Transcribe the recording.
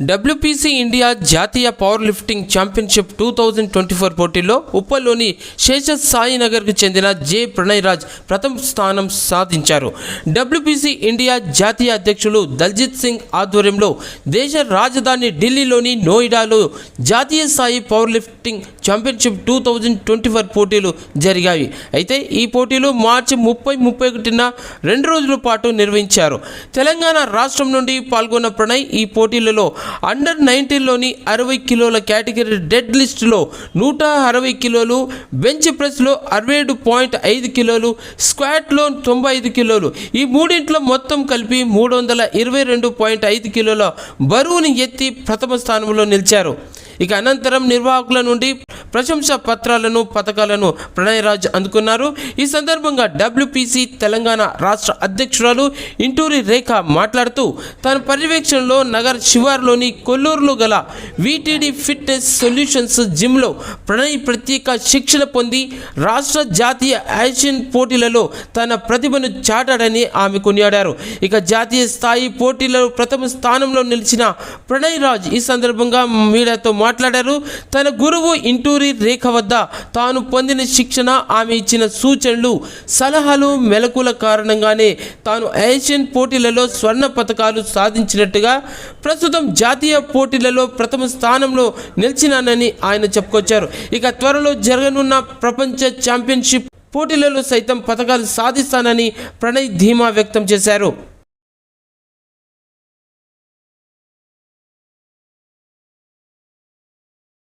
WPC India జాతీయ power lifting championship two thousand twenty four పోటీలో ఉప్పల్లోని శేష సాయినగర్కు చెందిన జే ప్రణయ్ రాజ్ ప్రథమ స్థానం సాధించారు. డబ్ల్యూపీసీ ఇండియా జాతీయ అధ్యక్షులు దల్జిత్ సింగ్ ఆధ్వర్యంలో దేశ రాజధాని ఢిల్లీలోని నోయిడాలో జాతీయ స్థాయి power lifting championship two thousand twenty four పోటీలు జరిగాయి. అయితే ఈ పోటీలు మార్చి ముప్పై ముప్పై ఒకటిన రెండు రోజుల పాటు నిర్వహించారు. తెలంగాణ రాష్ట్రం నుండి పాల్గొన్న ప్రణయ్ ఈ పోటీలలో అండర్ నైన్టీన్లోని అరవై కిలోల కేటగిరీ డెడ్ లిస్టులో నూట అరవై కిలోలు బెంచ్ ప్రెస్లో అరవై ఏడు పాయింట్ ఐదు కిలోలు స్క్వాట్లో తొంభై ఐదు కిలోలు. ఈ మూడింట్లో మొత్తం కలిపి మూడు వందల ఇరవై రెండు పాయింట్ ఐదు కిలోల బరువుని ఎత్తి ప్రథమ స్థానంలో నిలిచారు. ఇక అనంతరం నిర్వాహకుల నుండి ప్రశంసా పత్రాలను పథకాలను ప్రణయరాజ్ అందుకున్నారు. ఈ సందర్భంగా డబ్ల్యూపీసీ తెలంగాణ రాష్ట్ర అధ్యక్షురాలు ఇంటూరి రేఖ మాట్లాడుతూ తన పర్యవేక్షణలో నగర్ శివార్లోని కొల్లూరులో గల వీటీడీ ఫిట్నెస్ సొల్యూషన్స్ జిమ్లో ప్రణయ్ ప్రత్యేక శిక్షణ పొంది రాష్ట్ర జాతీయ యాక్షన్ పోటీలలో తన ప్రతిభను చాటాడని ఆమె కొనియాడారు. ఇక జాతీయ స్థాయి పోటీలలో ప్రథమ స్థానంలో నిలిచిన ప్రణయ్ రాజ్ ఈ సందర్భంగా మీడియాతో మాట్లాడారు. తన గురువు ఇంటూరి రేఖ వద్ద తాను పొందిన శిక్షణ ఆమె ఇచ్చిన సూచనలు సలహాలు మెలకుల కారణంగానే తాను ఏషియన్ పోటీలలో స్వర్ణ పథకాలు సాధించినట్టుగా ప్రస్తుతం జాతీయ పోటీలలో ప్రథమ స్థానంలో నిలిచినానని ఆయన చెప్పుకొచ్చారు. ఇక త్వరలో జరగనున్న ప్రపంచ ఛాంపియన్షిప్ పోటీలలో సైతం పథకాలు సాధిస్తానని ప్రణయ్ ధీమా వ్యక్తం చేశారు.